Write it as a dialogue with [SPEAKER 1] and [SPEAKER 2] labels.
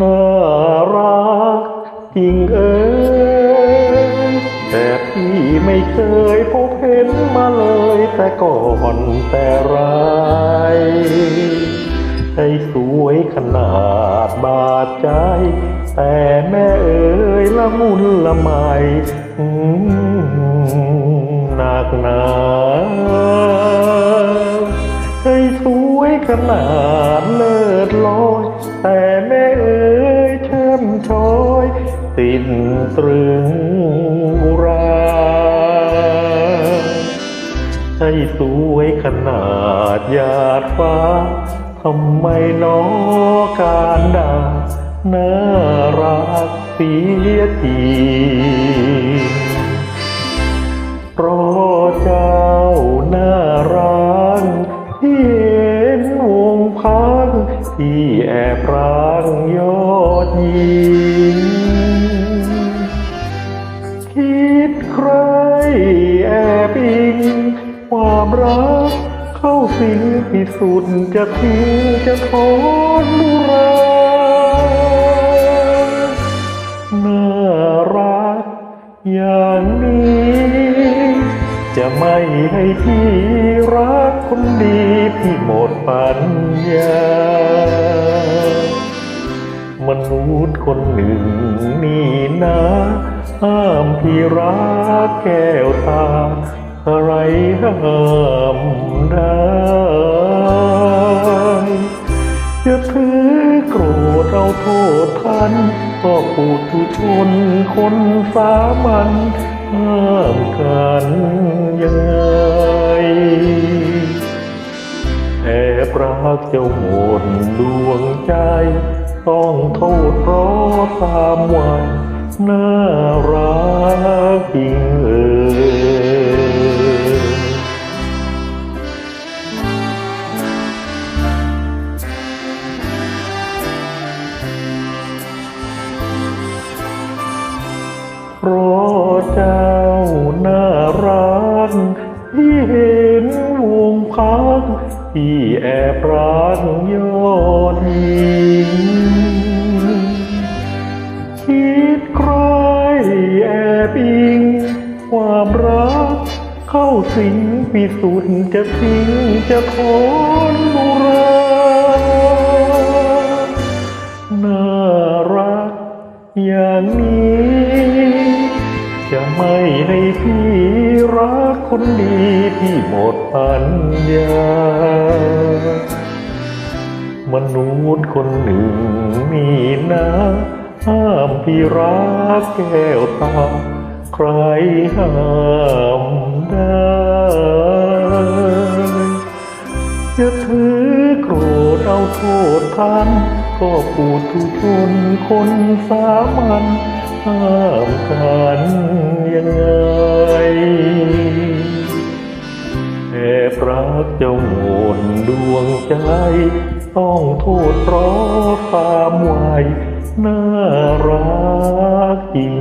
[SPEAKER 1] น่ารักจริงเอ๋ยแต่พี่ไม่เคยพบเห็นมาเลยแต่ก่อนแต่ไรให้สวยขนาดบาดใจ แต่แม่เอ๋ยละมุนละไมอืมหนักหนาให้สวยขนาดเลิศลอย ติดตรึงราใช้สวยขนาดหยาดฟ้าทำไมน้อการด่าน่ารักเสียที กเข้าสิงพิสุทธิ์จะทิ้งจะทนบุราน่ารักอย่างนี้ จะไม่ให้พี่รักคนดีพี่หมดปัญญามนุษย์คนหนึ่งนี่นะห้ามพี่รักแก้วตา อะไรห้ามได้จะถือโกรธเอาโทษท่านก็ปูทุชนคนสามัญห้ามกันยังไงแอบรักเจ้าหมดดวงใจ ต้องโทษเพราะตามวัยน่ารักจริงเอ่ย เพราะเจ้าน่ารักที่เห็นวงพักที่แอบรักยอดยิงคิดใครแอบอิง ความรักเข้าสิงพิสุทธิ์จะทิ้งจะทนบุรา อย่างนี้ จะไม่ให้พี่รักคนดีที่หมดปัญญามนุษย์คนหนึ่งนี่นะห้ามพี่รักแก้วตา ใครห้ามได้จะถือโกรธเอาโทษท่าน ก็ปูทุชนคนสามัญห้ามกันยังไงแอบรักเจ้าหมนดวงใจ ต้องโทษเพราะความวัยน่ารักจริง